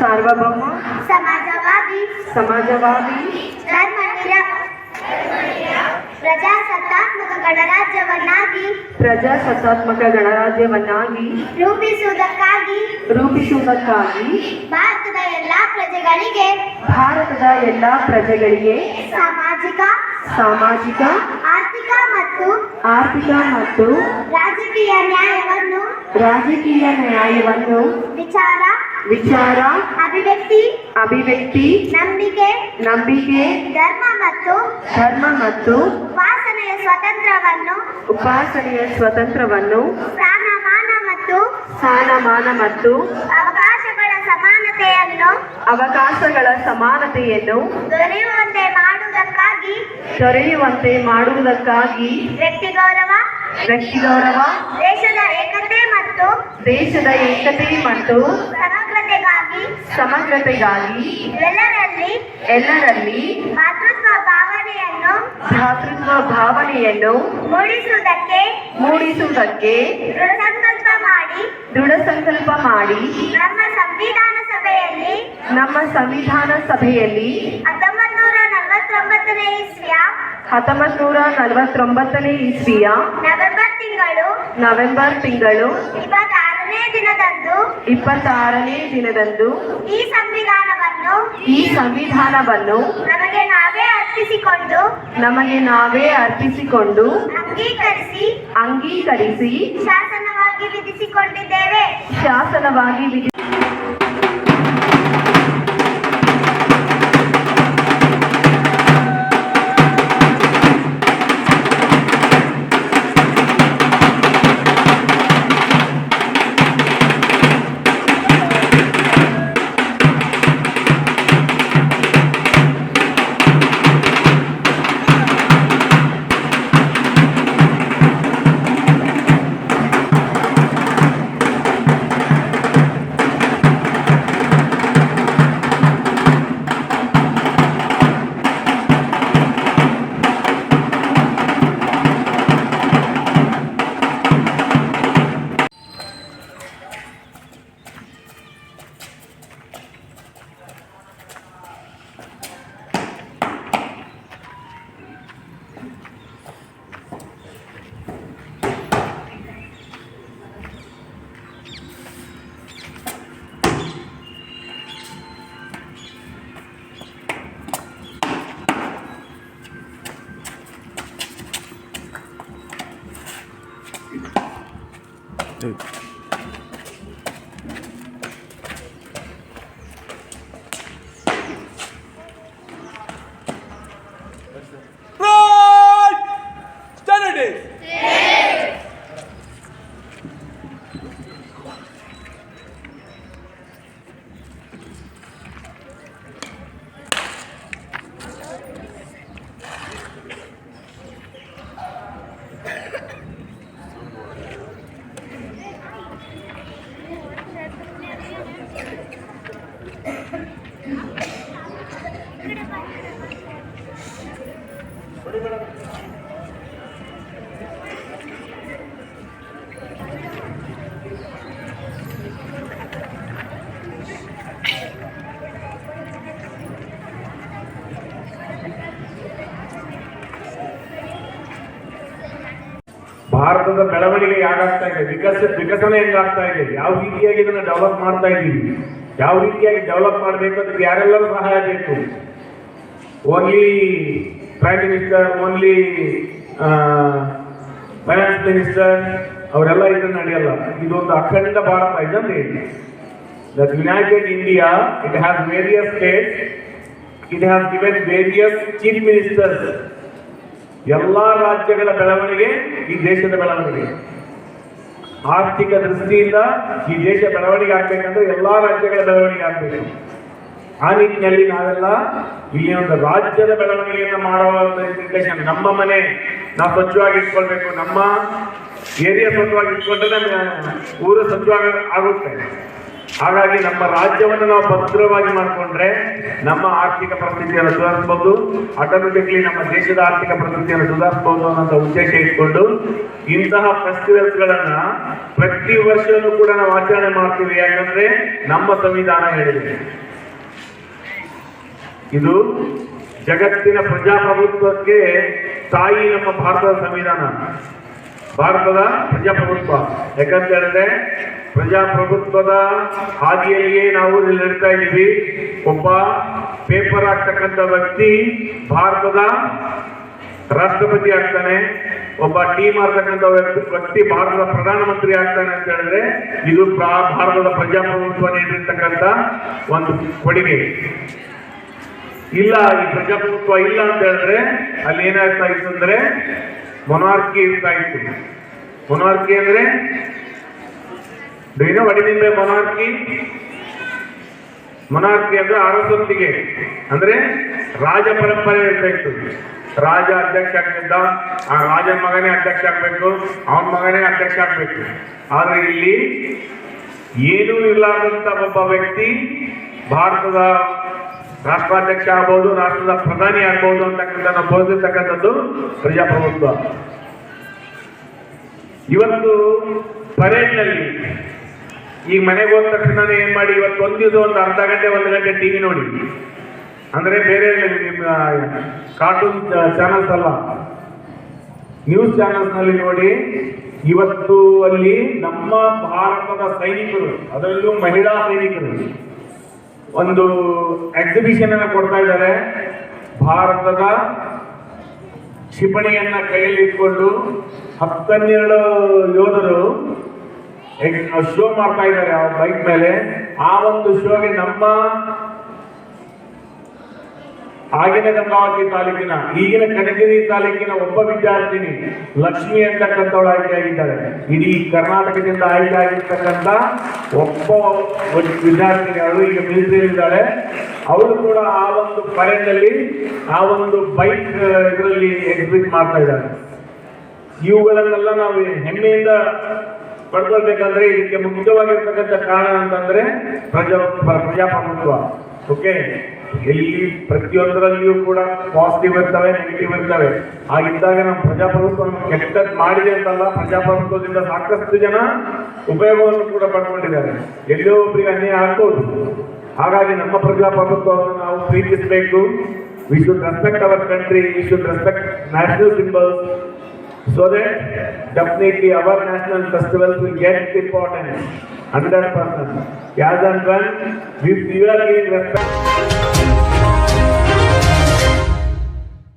ಸಾರ್ವಭೌಮ ಸಮಾಜವಾದಿ ಸಮಾಜವಾದಿ ಧರ್ಮ ನಿರ ಪ್ರಜಾಸತ್ತಾತ್ಮಕ ಗಣರಾಜ್ಯವನ್ನಾಗಿ ಪ್ರಜಾಸತ್ತಾತ್ಮಕ ಗಣರಾಜ್ಯವನ್ನಾಗಿ ರೂಪಿಸುವುದಕ್ಕಾಗಿ ರೂಪಿಸುವುದಕ್ಕಾಗಿ ಭಾರತದ ಎಲ್ಲಾ ಪ್ರಜೆಗಳಿಗೆ ಭಾರತದ ಎಲ್ಲ ಪ್ರಜೆಗಳಿಗೆ ಸಾಮಾಜಿಕ ಸಾಮಾಜಿಕ ಆರ್ಥಿಕ ಮತ್ತು ಆರ್ಥಿಕ ಮತ್ತು ರಾಜಕೀಯ ನ್ಯಾಯವನ್ನು ರಾಜಕೀಯ ನ್ಯಾಯವನ್ನು ವಿಚಾರ ವಿಚಾರ ಅಭಿವ್ಯಕ್ತಿ ಅಭಿವ್ಯಕ್ತಿ ನಂಬಿಕೆ ನಂಬಿಕೆ ಧರ್ಮ ಮತ್ತು ಧರ್ಮ ಮತ್ತು ಉಪಾಸನೆಯ ಸ್ವಾತಂತ್ರ್ಯವನ್ನು ಉಪಾಸನೆಯ ಸ್ವತಂತ್ರವನ್ನು ಸ್ಥಾನಮಾನ ಮತ್ತು ಸ್ಥಾನಮಾನ ಮತ್ತು ಅವಕಾಶಗಳ ಸಮಾನತೆಯನ್ನು ಅವಕಾಶಗಳ ಸಮಾನತೆಯನ್ನು ದೊರೆಯುವಂತೆ ಮಾಡುವುದಕ್ಕಾಗಿ ದೊರೆಯುವಂತೆ ಮಾಡುವುದಕ್ಕಾಗಿ ವ್ಯಕ್ತಿ ಗೌರವ ವ್ಯಕ್ತಿ ಗೌರವ ದೇಶದ ಏಕತೆ ಮತ್ತು ದೇಶದ ಏಕತೆ ಮತ್ತು ಸಮಗ್ರತೆಗಾಗಿ ಸಮಗ್ರತೆಗಾಗಿ ಎಲ್ಲರಲ್ಲಿ ಎಲ್ಲರಲ್ಲಿ ಭಾವನೆಯನ್ನು ಭ್ರಾತೃತ್ವ ಭಾವನೆಯನ್ನು ಮೂಡಿಸುವುದಕ್ಕೆ ಮೂಡಿಸುವುದಕ್ಕೆ ದೃಢ ಸಂಕಲ್ಪ ಮಾಡಿ ದೃಢ ಸಂಕಲ್ಪ ಮಾಡಿ ನಮ್ಮ ಸಂವಿಧಾನ ಸಭೆಯಲ್ಲಿ ನಮ್ಮ ಸಂವಿಧಾನ ಸಭೆಯಲ್ಲಿ ಹತ್ತೊಂಬತ್ತು ನೂರ ನಲವತ್ತೊಂಬತ್ತನೇ ಇಸ್ವಿಯ ಹತ್ತೊಂಬತ್ ನೂರ ನಲವತ್ತೊಂಬತ್ತನೇ ಇಸ್ವಿಯ ನವೆಂಬರ್ ತಿಂಗಳು ನವೆಂಬರ್ ತಿಂಗಳು ಇಪ್ಪತ್ತಾರನೇ ದಿನದಂದು ಇಪ್ಪತ್ತಾರನೇ ದಿನದಂದು ಈ ಸಂವಿಧಾನವನ್ನು ಈ ಸಂವಿಧಾನವನ್ನು ನಮಗೆ ನಾವೇ ಅರ್ಪಿಸಿಕೊಂಡು ನಮಗೆ ನಾವೇ ಅರ್ಪಿಸಿಕೊಂಡು ಅಂಗೀಕರಿಸಿ ಅಂಗೀಕರಿಸಿ ಶಾಸನವಾಗಿ ವಿಧಿಸಿಕೊಂಡಿದ್ದೇವೆ. ಶಾಸನವಾಗಿ ವಿಧಿ ಭಾರತದ ಬೆಳವಣಿಗೆ ಯಾಕಾಗ್ತಾ ಇದೆ? ವಿಕಸ, ವಿಕಸನ ಹೆಂಗಾಗ್ತಾ ಇದೆ? ಯಾವ ರೀತಿಯಾಗಿ ಇದನ್ನ ಡೆವಲಪ್ ಮಾಡ್ತಾ ಇದ್ದೀವಿ ಯಾವ ರೀತಿಯಾಗಿ ಡೆವಲಪ್ ಮಾಡಬೇಕು? ಅದಕ್ಕೆ ಯಾರೆಲ್ಲರೂ ಸಹಾಯ ಬೇಕು? Only prime minister only finance minister ಅವರೆಲ್ಲ ಇದನ್ನ ನಡೆಯಲ್ಲ. ಇದೊಂದು ಅಖಂಡ ಭಾರತ ಇದನ್ನು that united India it has various states it has given various chief ministers ಎಲ್ಲ ರಾಜ್ಯಗಳ ಬೆಳವಣಿಗೆ ಈ ದೇಶದ ಬೆಳವಣಿಗೆ. ಆರ್ಥಿಕ ದೃಷ್ಟಿಯಿಂದ ಈ ದೇಶ ಬೆಳವಣಿಗೆ ಆಗ್ಬೇಕಂದ್ರೆ ಎಲ್ಲ ರಾಜ್ಯಗಳ ಬೆಳವಣಿಗೆ ಆಗ್ಬೇಕು. ಆ ನಿಟ್ಟಿನಲ್ಲಿ ನಾವೆಲ್ಲ ಇಲ್ಲಿ ಒಂದು ರಾಜ್ಯದ ಬೆಳವಣಿಗೆಯನ್ನು ಮಾಡುವ ನಿರ್ದೇಶನ ನಮ್ಮ ಮನೆ ನಾವು ಸ್ವಚ್ಛವಾಗಿ ಇಟ್ಕೊಳ್ಬೇಕು. ನಮ್ಮ ಏರಿಯಾ ಸ್ವಚ್ಛವಾಗಿ ಇಟ್ಕೊಂಡ್ರೆ ಊರು ಸ್ವಚ್ಛವಾಗಿ ಆಗುತ್ತೆ. ಹಾಗಾಗಿ ನಮ್ಮ ರಾಜ್ಯವನ್ನು ನಾವು ಭದ್ರವಾಗಿ ಮಾಡಿಕೊಂಡ್ರೆ ನಮ್ಮ ಆರ್ಥಿಕ ಪರಿಸ್ಥಿತಿಯನ್ನು ಸುಧಾರಿಸಬಹುದು ಆಟೋಮೆಟಿಕ್ಲಿ ನಮ್ಮ ದೇಶದ ಆರ್ಥಿಕ ಪರಿಸ್ಥಿತಿಯನ್ನು ಸುಧಾರಿಸಬಹುದು ಅನ್ನೋ ಉದ್ದೇಶ ಇಟ್ಕೊಂಡು ಇಂತಹ ಫೆಸ್ಟಿವಲ್ಸ್ ಗಳನ್ನ ಪ್ರತಿ ವರ್ಷವೂ ಕೂಡ ನಾವು ಆಚರಣೆ ಮಾಡ್ತೀವಿ. ಯಾಕಂದ್ರೆ ನಮ್ಮ ಸಂವಿಧಾನ ಹೇಳಿದೆ. ಇದು ಜಗತ್ತಿನ ಪ್ರಜಾಪ್ರಭುತ್ವಕ್ಕೆ ತಾಯಿ ನಮ್ಮ ಭಾರತದ ಸಂವಿಧಾನ. ಭಾರತದ ಪ್ರಜಾಪ್ರಭುತ್ವ. ಯಾಕಂತೇಳಿದ್ರೆ ಪ್ರಜಾಪ್ರಭುತ್ವದ ಹಾದಿಯಲ್ಲಿಯೇ ನಾವು ನಡೀತಾ ಇದ್ದೀವಿ. ಒಬ್ಬ ಪೇಪರ್ ಆಗ್ತಕ್ಕಂಥ ವ್ಯಕ್ತಿ ಭಾರತದ ರಾಷ್ಟ್ರಪತಿ ಆಗ್ತಾನೆ. ಒಬ್ಬ ಟೀಮ್ ಆಗ್ತಕ್ಕಂಥ ವ್ಯಕ್ತಿ ವ್ಯಕ್ತಿ ಭಾರತದ ಪ್ರಧಾನಮಂತ್ರಿ ಆಗ್ತಾನೆ ಅಂತ ಹೇಳಿದ್ರೆ ಇದು ಭಾರತದ ಪ್ರಜಾಪ್ರಭುತ್ವ ನೀಡಿರ್ತಕ್ಕಂಥ ಒಂದು ಕೊಡುಗೆ. ಇಲ್ಲ, ಈ ಪ್ರಜಾಪ್ರಭುತ್ವ ಇಲ್ಲ ಅಂತ ಹೇಳಿದ್ರೆ ಅಲ್ಲಿ ಏನಾಗ್ತಾ ಇತ್ತು ಅಂದ್ರೆ ಮೊನಾರ್ಕಿ ಇರ್ತಾ ಇತ್ತು ಮೊನಾರ್ಕಿ ಅಂದ್ರೆ ಏನೋ ಒಡಿನಿಂದ ಮೊನಾರ್ಕಿ ಮೊನಾರ್ಕಿ ಅಂದ್ರೆ ಅರಸೊತ್ತಿಗೆ ಅಂದ್ರೆ ರಾಜ ಪರಂಪರೆ ಇರ್ತಾ ಇತ್ತು ರಾಜ ಅಧ್ಯಕ್ಷ ಆಗ್ತಿದ್ದ, ಆ ರಾಜನ ಮಗನೇ ಅಧ್ಯಕ್ಷ ಆಗ್ಬೇಕು, ಅವನ ಮಗನೇ ಅಧ್ಯಕ್ಷ ಆಗ್ಬೇಕು. ಆದ್ರೆ ಇಲ್ಲಿ ಏನೂ ಇರ್ಲಾರ್ದಂತ ಒಬ್ಬ ವ್ಯಕ್ತಿ ಭಾರತದ ರಾಷ್ಟ್ರಾಧ್ಯಕ್ಷ ಆಗ್ಬೋದು, ರಾಷ್ಟ್ರದ ಪ್ರಧಾನಿ ಆಗ್ಬೋದು ಅಂತಕ್ಕಂಥ ನಾವು ಬೋಧಿರ್ತಕ್ಕಂಥದ್ದು ಪ್ರಜಾಪ್ರಭುತ್ವ. ಇವತ್ತು ಪರೇಡ್ನಲ್ಲಿ ಈಗ ಮನೆಗೆ ಹೋದ ತಕ್ಷಣ ಏನ್ ಮಾಡಿ, ಇವತ್ತು ಒಂದು ದಿವಸ ಒಂದು ಅರ್ಧ ಗಂಟೆ, ಒಂದು ಗಂಟೆ ಟಿವಿ ನೋಡಿ. ಅಂದ್ರೆ ಬೇರೆ ಕಾರ್ಟೂನ್ ಚಾನಲ್ಸ್ ಅಲ್ಲ. ನ್ಯೂಸ್ ಚಾನೆಲ್ಸ್ನಲ್ಲಿ ನೋಡಿ, ಇವತ್ತು ಅಲ್ಲಿ ನಮ್ಮ ಭಾರತದ ಸೈನಿಕರು, ಅದರಲ್ಲೂ ಮಹಿಳಾ ಸೈನಿಕರು ಒಂದು ಎಕ್ಸಿಬಿಷನ್ ಅನ್ನ ಕೊಡ್ತಾ ಇದ್ದಾರೆ. ಭಾರತದ ಕ್ಷಿಪಣಿಯನ್ನ ಕೈಯಲ್ಲಿ ಇಟ್ಕೊಂಡು ಹತ್ತನ್ನೆರಡು ಯೋಧರು ಶೋ ಮಾಡ್ತಾ ಇದ್ದಾರೆ ಆ ಬೈಕ್ ಮೇಲೆ. ಆ ಒಂದು ಶೋಗೆ ನಮ್ಮ ಆಗಿನ ಗಂಗಾವತಿ ತಾಲೂಕಿನ, ಈಗಿನ ಕನಗಿರಿ ತಾಲೂಕಿನ ಒಬ್ಬ ವಿದ್ಯಾರ್ಥಿನಿ ಲಕ್ಷ್ಮಿ ಅಂತಕ್ಕಂಥವಳು ಆಯ್ಕೆಯಾಗಿದ್ದಾಳೆ ಇಡೀ ಕರ್ನಾಟಕದಿಂದ ಆಯ್ಕೆ ಆಗಿರ್ತಕ್ಕಂಥ ಒಬ್ಬ ವಿದ್ಯಾರ್ಥಿನಿ ಅವಳು ಈಗ ಮಿಲಿಟರಿ ಇದ್ದಾಳೆ. ಅವಳು ಕೂಡ ಆ ಒಂದು ಪರೇಡ್ನಲ್ಲಿ, ಆ ಒಂದು ಬೈಕ್ ಇದರಲ್ಲಿ ಎಕ್ಸಿಬಿಟ್ ಮಾಡ್ತಾ ಇದ್ದಾಳೆ. ಇವುಗಳನ್ನೆಲ್ಲ ನಾವು ಹೆಮ್ಮೆಯಿಂದ ಪಡ್ಕೊಳ್ಬೇಕಂದ್ರೆ ಇದಕ್ಕೆ ಮುಖ್ಯವಾಗಿರ್ತಕ್ಕಂಥ ಕಾರಣ ಅಂತಂದ್ರೆ ಪ್ರಜಾ ಪ್ರ- ಪ್ರಜಾಪ್ರಭುತ್ವ. ಓಕೆ ಎಲ್ಲಿ ಪ್ರತಿಯೊಂದರಲ್ಲಿಯೂ ಕೂಡ ಪಾಸಿಟಿವ್ ಇರ್ತವೆ ನೆಗೆಟಿವ್ ಇರ್ತವೆ ಹಾಗಿದ್ದಾಗ ನಮ್ಮ ಪ್ರಜಾಪ್ರಭುತ್ವ ಕೆಟ್ಟದ್ದು ಮಾಡಿದೆ ಅಂತಲ್ಲ ಪ್ರಜಾಪ್ರಭುತ್ವದಿಂದ ಸಾಕಷ್ಟು ಜನ ಉಪಯೋಗವನ್ನು ಕೂಡ ಪಡ್ಕೊಂಡಿದ್ದಾರೆ ಎಲ್ಲೋ ಒಬ್ಬರಿಗೆ ಅನ್ಯಾಯ ಆಗ್ಬೋದು ಹಾಗಾಗಿ ನಮ್ಮ ಪ್ರಜಾಪ್ರಭುತ್ವವನ್ನು ನಾವು ಪ್ರೀತಿಸಬೇಕು we should respect our country we should respect national symbols so that definitely our national festival get get important 100%. As and when, if you respect giving respect.